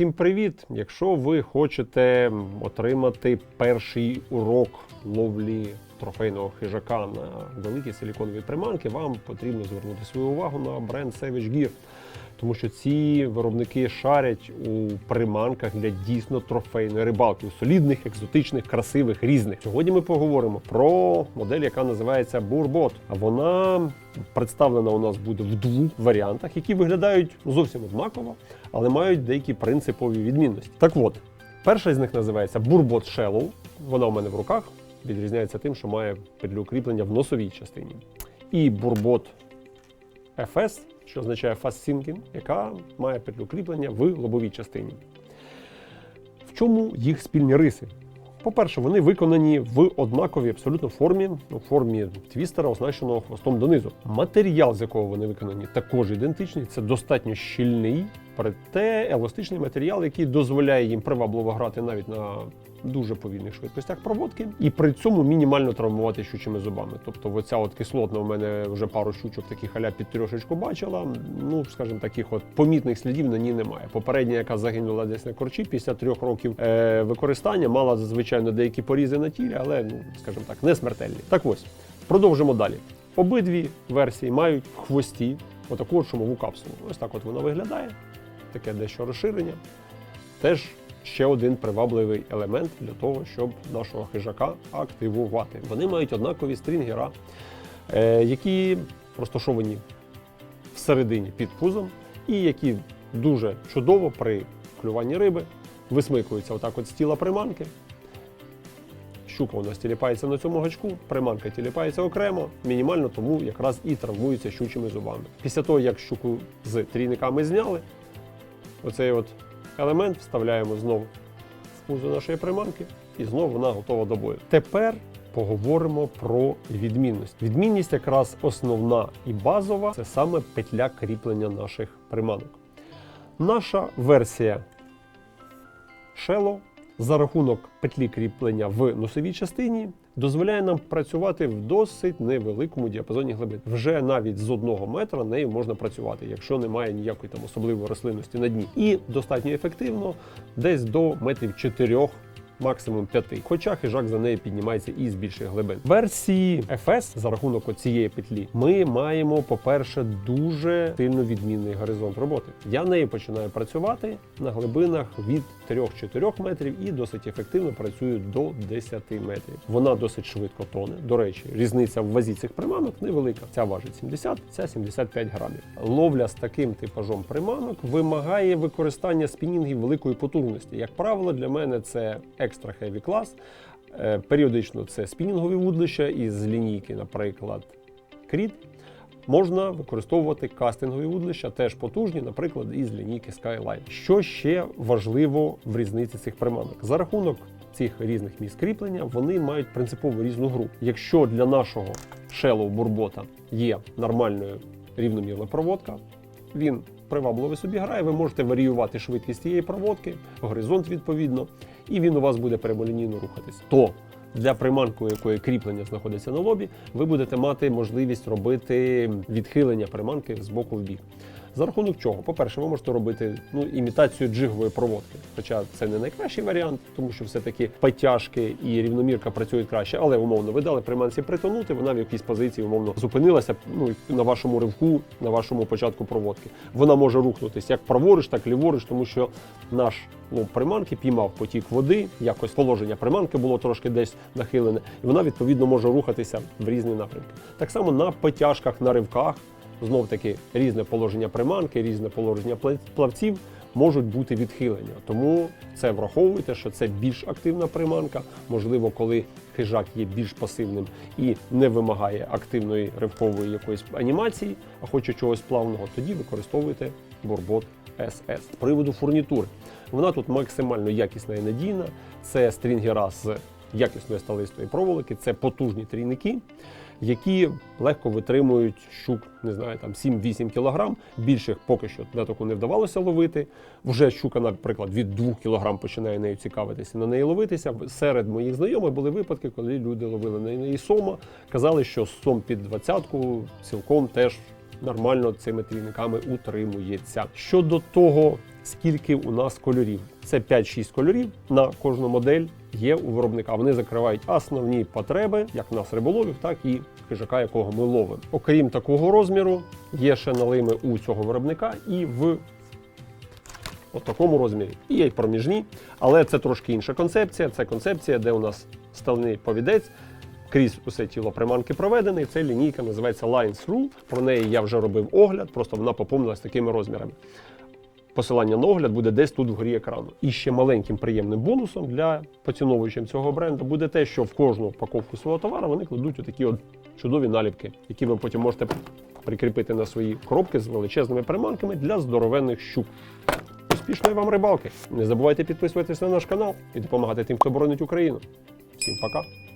Всім привіт! Якщо ви хочете отримати перший урок ловлі трофейного хижака на великі силіконові приманки, вам потрібно звернути свою увагу на бренд Savage Gear. Тому що ці виробники шарять у приманках для дійсно трофейної рибалки, солідних, екзотичних, красивих, різних. Сьогодні ми поговоримо про модель, яка називається Бурбот. А вона представлена у нас буде в двох варіантах, які виглядають зовсім однаково, але мають деякі принципові відмінності. Так от, перша з них називається Бурбот Shallow. Вона у мене в руках. Відрізняється тим, що має петлю кріплення в носовій частині. І Бурбот FS, що означає Sinking, яка має петлю в лобовій частині. В чому їх спільні риси? По-перше, вони виконані в однаковій абсолютно формі, у формі твістера, оснащеного хвостом донизу. Матеріал, з якого вони виконані, також ідентичний. Це достатньо щільний, проте еластичний матеріал, який дозволяє їм привабливо грати навіть на дуже повільних швидкостях проводки, і при цьому мінімально травмувати щучими зубами. Тобто, оця от кислотна у мене вже пару щучок таких аля під трьошечку бачила. Ну, скажімо, таких от помітних слідів на ній немає. Попередня, яка загинула десь на корчі після трьох років е, використання, мала звичайно деякі порізи на тілі, але ну, скажімо так, не смертельні. Так ось продовжимо далі. Обидві версії мають в хвості отаку от шумову капсулу. Ось так от вона виглядає. Таке дещо розширення. Теж ще один привабливий елемент для того, щоб нашого хижака активувати. Вони мають однакові стрінгера, е, які розташовані всередині під пузом, і які дуже чудово при клюванні риби висмикуються отак от з тіла приманки. Щука у нас тіліпається на цьому гачку, приманка тіліпається окремо, мінімально тому якраз і травмується щучими зубами. Після того, як щуку з трійниками зняли, оцей от елемент вставляємо знову в пузо нашої приманки, і знову вона готова до бою. Тепер поговоримо про відмінність. Відмінність якраз основна і базова це саме петля кріплення наших приманок. Наша версія Shello за рахунок петлі кріплення в носовій частині дозволяє нам працювати в досить невеликому діапазоні глибин. Вже навіть з одного метра нею можна працювати, якщо немає ніякої там особливої рослинності на дні. І достатньо ефективно десь до метрів 4 Максимум 5. Хоча хижак за нею піднімається і з більших глибин. Версії FS за рахунок цієї петлі ми маємо, по-перше, дуже сильно відмінний горизонт роботи. Я нею починаю працювати на глибинах від 3-4 метрів і досить ефективно працюю до 10 метрів. Вона досить швидко тоне. До речі, різниця в вазі цих приманок невелика. Ця важить 70, ця 75 грамів. Ловля з таким типажом приманок вимагає використання спінінгів великої потужності. Як правило, для мене це екстра хеві клас. Періодично це спінінгові вудлища із лінійки, наприклад, Кріт. Можна використовувати кастингові вудлища, теж потужні, наприклад, із лінійки Skyline. Що ще важливо в різниці цих приманок? За рахунок цих різних місць кріплення вони мають принципово різну гру. Якщо для нашого Shallow бурбота є нормальною рівномірна проводка, він привабливо собі грає, ви можете варіювати швидкість цієї проводки, горизонт відповідно, і він у вас буде прямолінійно рухатись. То для приманки, якої кріплення знаходиться на лобі, ви будете мати можливість робити відхилення приманки з боку в бік. За рахунок чого? По-перше, ви можете робити ну, імітацію джигової проводки. Хоча це не найкращий варіант, тому що все-таки потяжки і рівномірка працюють краще, але умовно ви дали приманці притонути, вона в якійсь позиції умовно зупинилася ну, на вашому ривку, на вашому початку проводки. Вона може рухнутися як праворуч, так і ліворуч, тому що наш лоб приманки піймав потік води, якось положення приманки було трошки десь нахилене, і вона відповідно може рухатися в різні напрямки. Так само на потяжках, на ривках знов таки різне положення приманки, різне положення плавців можуть бути відхилення. Тому це враховуйте, що це більш активна приманка. Можливо, коли хижак є більш пасивним і не вимагає активної ривкової якоїсь анімації, а хоче чогось плавного, тоді використовуйте борбот SS. З приводу фурнітури. Вона тут максимально якісна і надійна. Це стрінгера з якісної сталистої проволоки, це потужні трійники, які легко витримують щук, не знаю, там 7-8 кг. Більших поки що на таку не вдавалося ловити. Вже щука, наприклад, від 2 кг починає нею цікавитися, на неї ловитися. Серед моїх знайомих були випадки, коли люди ловили на неї сома. Казали, що сом під двадцятку цілком теж нормально цими трійниками утримується. Щодо того, скільки у нас кольорів. Це 5-6 кольорів на кожну модель є у виробника. Вони закривають основні потреби, як нас риболовів, так і хижака, якого ми ловимо. Окрім такого розміру, є ще налими у цього виробника і в такому розмірі. І є й проміжні, але це трошки інша концепція. Це концепція, де у нас стальний повідець. Крізь усе тіло приманки проведений. Це лінійка називається Lines Rule. Про неї я вже робив огляд, просто вона поповнилась такими розмірами. Посилання на огляд буде десь тут вгорі екрану. І ще маленьким приємним бонусом для поціновувачів цього бренду буде те, що в кожну упаковку свого товару вони кладуть отакі от чудові наліпки, які ви потім можете прикріпити на свої коробки з величезними приманками для здоровенних щук. Успішної вам рибалки! Не забувайте підписуватись на наш канал і допомагати тим, хто боронить Україну. Всім пока!